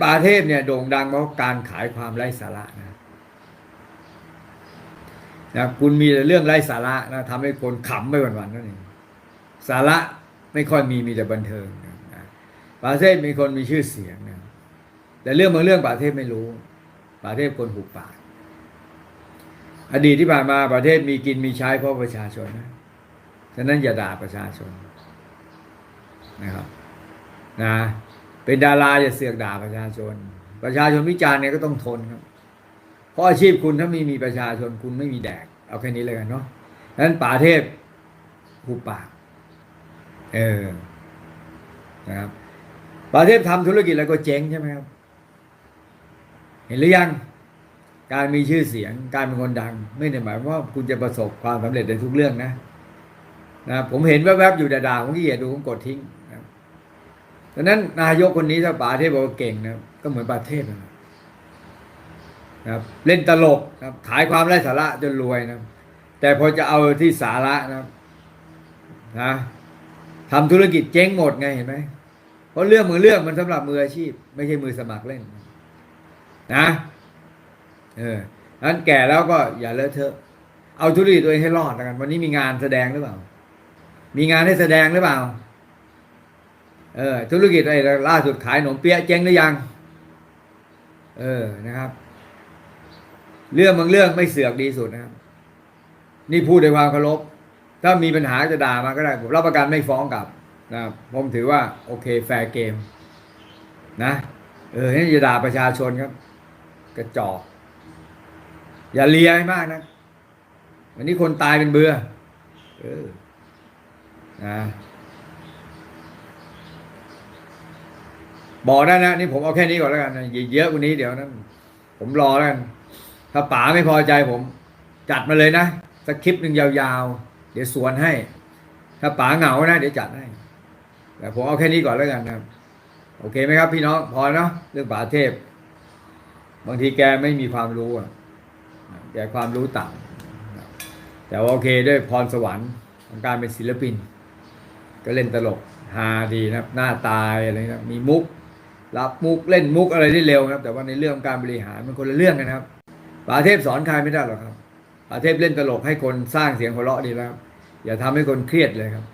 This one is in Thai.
ป่าเทพเนี่ยโด่งดังเพราะการขายความไร้สาระนะนะคุณมีแต่เรื่องไร้สาระนะทำให้คนขำไปวันๆนั่นเองสาระไม่ค่อยมีมีแต่บันเทิงนะป่าเทพมีคนมีชื่อเสียงนะแต่เรื่องบางเรื่องป่าเทพไม่รู้ป่าเทพคนหุบปากอดีตที่ผ่านมาประเทศมีกินมีใช้เพราะประชาชนนะฉะนั้นอย่าด่าประชาชนนะครับนะ เป็นดาราอย่าเสือกด่าประชาชน ประชาชนวิจารณ์เนี่ยก็ต้องทนครับ เพราะอาชีพคุณถ้าไม่มีประชาชนคุณไม่มีแดก เอาแค่นี้เลยกันเนาะนั้นป่าเทพหูปาก เออนะครับป่าเทพทำธุรกิจแล้วก็เจ๊งใช่ไหมครับ เห็นหรือยัง การมีชื่อเสียง การเป็นคนดัง ไม่ได้หมายว่าคุณจะประสบความสำเร็จในทุกเรื่องนะนะผมเห็นแวบๆอยู่ด่าๆผมขี้เกียจดูผมกดทิ้ง ดังนั้นนายกคนนี้ถ้าป๋าเทพบอกว่าเก่งนะก็เหมือนป๋าเทพนะครับ เล่นตลกนะครับขายความไร้สาระจนรวยนะแต่พอจะเอาที่สาระนะครับนะทำธุรกิจเจ๊งหมดไงเห็นไหมเพราะเรื่องมือเรื่องมันสำหรับมืออาชีพ ไม่ใช่มือสมัครเล่น นะเออนั้นแก่แล้วก็อย่าเลอะเทอะเอาธุรกิจตัวเองให้รอดแล้วกัน วันนี้มีงานแสดงหรือเปล่า มีงานให้แสดงหรือเปล่า เออธุรกิจอะไรล่าสุดขายขนมเปี๊ยะเจ๊งหรือยัง เออนะครับ เรื่องบางเรื่องไม่เสือกดีสุดนะครับ นี่พูดด้วยความเคารพถ้ามีปัญหาจะด่ามาก็ได้ผมรับประกันไม่ฟ้องกลับนะครับผมถือว่า โอเค แฟร์เกม นะ เออนี่จะด่าประชาชนครับ กระจอก อย่าเลียให้มากนะวันนี้คนตายเป็นเบื่อเออนะ บอกได้นะนี่ผมเอาแค่นี้ก่อนแล้วกันนะเยอะกว่านี้เดี๋ยวนะผมรอแล้วกันถ้าป๋าไม่พอใจผม จัดมาเลยนะสักคริปหนึ่งยาวๆ เดี๋ยวสวนให้ ถ้าป๋าเหงานะ เดี๋ยวจัดให้แต่ผมเอาแค่นี้ก่อนแล้วกันนะครับโอเคไหมครับ พี่น้องพอเนาะเรื่องป๋าเทพ บางทีแกไม่มีความรู้อะแกความรู้ต่ำแต่ว่าโอเคด้วยพรสวรรค์ของการเป็นศิลปิน ก็เล่นตลกฮาดีนะหน้าตายอะไรนะมีมุก รับมุกเล่นมุกอะไรได้เร็วนะครับ แต่ว่าในเรื่องการบริหารมันคนละเรื่องกันะครับป่าเทพสอนใครไม่ได้หรอกครับป่าเทพเล่นตลกให้คนสร้างเสียงหัวเราะดีแล้วอย่าทำให้คนเครียดเลยครับ